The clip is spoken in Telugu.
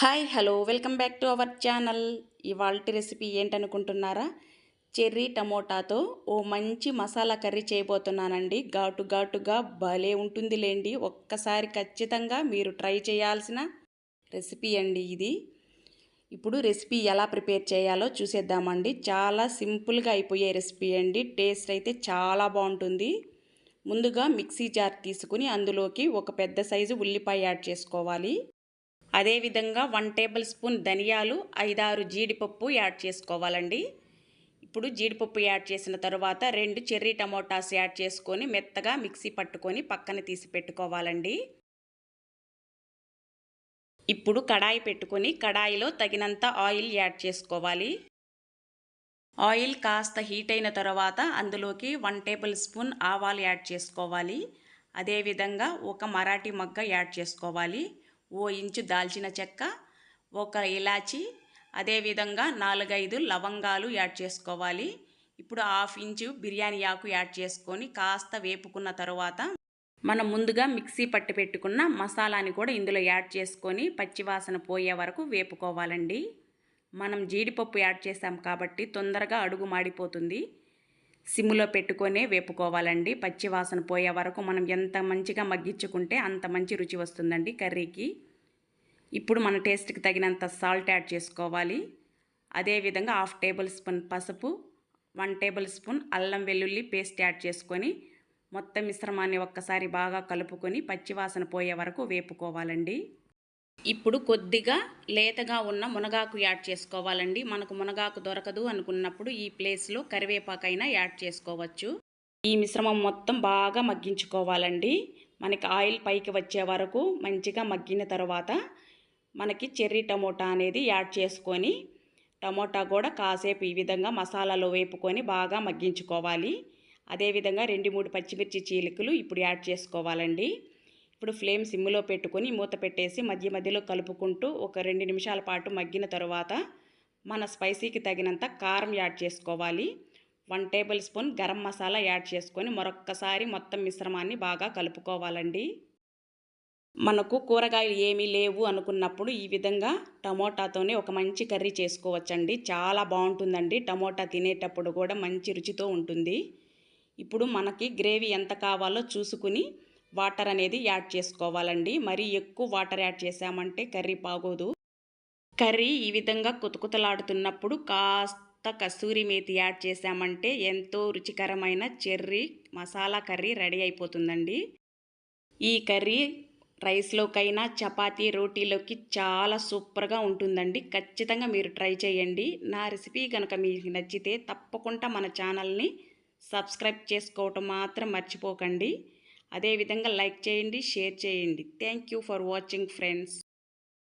Hi hello welcome back to our channel. ఇవాళ రెసిపీ ఏంటనుకుంటున్నారా? చెర్రీ టమోటాతో ఓ మంచి మసాలా కర్రీ చేయబోతున్నానండి. ఘాటు ఘాటుగా భలే ఉంటుంది లేండి ఒక్కసారి ఖచ్చితంగా మీరు ట్రై చేయాల్సిన రెసిపీ అండి ఇది. ఇప్పుడు రెసిపీ ఎలా ప్రిపేర్ చేయాలో చూసేద్దామండి. చాలా సింపుల్గా అయిపోయే రెసిపీ అండి. టేస్ట్ అయితే చాలా బాగుంటుంది. ముందుగా మిక్సీ జార్ తీసుకుని అందులోకి ఒక పెద్ద సైజు ఉల్లిపాయ యాడ్ చేసుకోవాలి. అదేవిధంగా వన్ టేబుల్ స్పూన్ ధనియాలు ఐదారు జీడిపప్పు యాడ్ చేసుకోవాలండి. ఇప్పుడు జీడిపప్పు యాడ్ చేసిన తర్వాత రెండు చెర్రీ టమోటాస్ యాడ్ చేసుకొని మెత్తగా మిక్సీ పట్టుకొని పక్కన తీసి పెట్టుకోవాలండి. ఇప్పుడు కడాయి పెట్టుకొని కడాయిలో తగినంత ఆయిల్ యాడ్ చేసుకోవాలి. ఆయిల్ కాస్త హీట్ అయిన తర్వాత అందులోకి వన్ టేబుల్ స్పూన్ ఆవాలు యాడ్ చేసుకోవాలి. అదేవిధంగా ఒక మరాఠీ మగ్గ యాడ్ చేసుకోవాలి. ఓ ఇంచు దాల్చిన చెక్క ఒక ఇలాచి అదేవిధంగా నాలుగైదు లవంగాలు యాడ్ చేసుకోవాలి. ఇప్పుడు హాఫ్ ఇంచు బిర్యానీ ఆకు యాడ్ చేసుకొని కాస్త వేపుకున్న తర్వాత మనం ముందుగా మిక్సీ పట్టి పెట్టుకున్న మసాలాని కూడా ఇందులో యాడ్ చేసుకొని పచ్చివాసన పోయే వరకు వేపుకోవాలండి. మనం జీడిపప్పు యాడ్ చేసాం కాబట్టి తొందరగా అడుగు మాడిపోతుంది. సిమ్లో పెట్టుకొనే వేపుకోవాలండి. పచ్చివాసన పోయే వరకు మనం ఎంత మంచిగా మగ్గించుకుంటే అంత మంచి రుచి వస్తుందండి కర్రీకి. ఇప్పుడు మన టేస్ట్కి తగినంత సాల్ట్ యాడ్ చేసుకోవాలి. అదేవిధంగా హాఫ్ టేబుల్ స్పూన్ పసుపు వన్ టేబుల్ స్పూన్ అల్లం వెల్లుల్లి పేస్ట్ యాడ్ చేసుకొని మొత్తం మిశ్రమాన్ని ఒక్కసారి బాగా కలుపుకొని పచ్చివాసన పోయే వరకు వేపుకోవాలండి. ఇప్పుడు కొద్దిగా లేతగా ఉన్న మునగాకు యాడ్ చేసుకోవాలండి. మనకు మునగాకు దొరకదు అనుకున్నప్పుడు ఈ ప్లేస్లో కరివేపాకైనా యాడ్ చేసుకోవచ్చు. ఈ మిశ్రమం మొత్తం బాగా మగ్గించుకోవాలండి. మనకి ఆయిల్ పైకి వచ్చే వరకు మంచిగా మగ్గిన తర్వాత మనకి చెర్రీ టమోటా అనేది యాడ్ చేసుకొని టమోటా కూడా కాసేపు ఈ విధంగా మసాలాలో వేపుకొని బాగా మగ్గించుకోవాలి. అదేవిధంగా రెండు మూడు పచ్చిమిర్చి చీలికలు ఇప్పుడు యాడ్ చేసుకోవాలండి. ఇప్పుడు ఫ్లేమ్ సిమ్లో పెట్టుకొని మూత పెట్టేసి మధ్య మధ్యలో కలుపుకుంటూ ఒక రెండు నిమిషాల పాటు మగ్గిన తరువాత మన స్పైసీకి తగినంత కారం యాడ్ చేసుకోవాలి. One tablespoon garam masala add చేసుకొని మరొక్కసారి మొత్తం మిశ్రమాన్ని బాగా కలుపుకోవాలండి. మనకు కూరగాయలు ఏమీ లేవు అనుకున్నప్పుడు ఈ విధంగా టమోటాతోనే ఒక మంచి కర్రీ చేసుకోవచ్చండి. చాలా బాగుంటుందండి. టమోటా తినేటప్పుడు కూడా మంచి రుచితో ఉంటుంది. ఇప్పుడు మనకి గ్రేవీ ఎంత కావాలో చూసుకుని వాటర్ అనేది యాడ్ చేసుకోవాలండి. మరి ఎక్కువ వాటర్ యాడ్ చేసామంటే కర్రీ బాగోదు. కర్రీ ఈ విధంగా కుతకుతలాడుతున్నప్పుడు కాస్త కస్తూరి మేతి యాడ్ చేసామంటే ఎంతో రుచికరమైన చెర్రీ మసాలా కర్రీ రెడీ అయిపోతుందండి. ఈ కర్రీ రైస్లోకైనా చపాతీ రోటీలోకి చాలా సూపర్గా ఉంటుందండి. ఖచ్చితంగా మీరు ట్రై చేయండి. నా రెసిపీ కనుక మీకు నచ్చితే తప్పకుండా మన ఛానల్ని సబ్స్క్రైబ్ చేసుకోవటం మాత్రం మర్చిపోకండి. అదేవిధంగా లైక్ చేయండి షేర్ చేయండి. Thank you for watching friends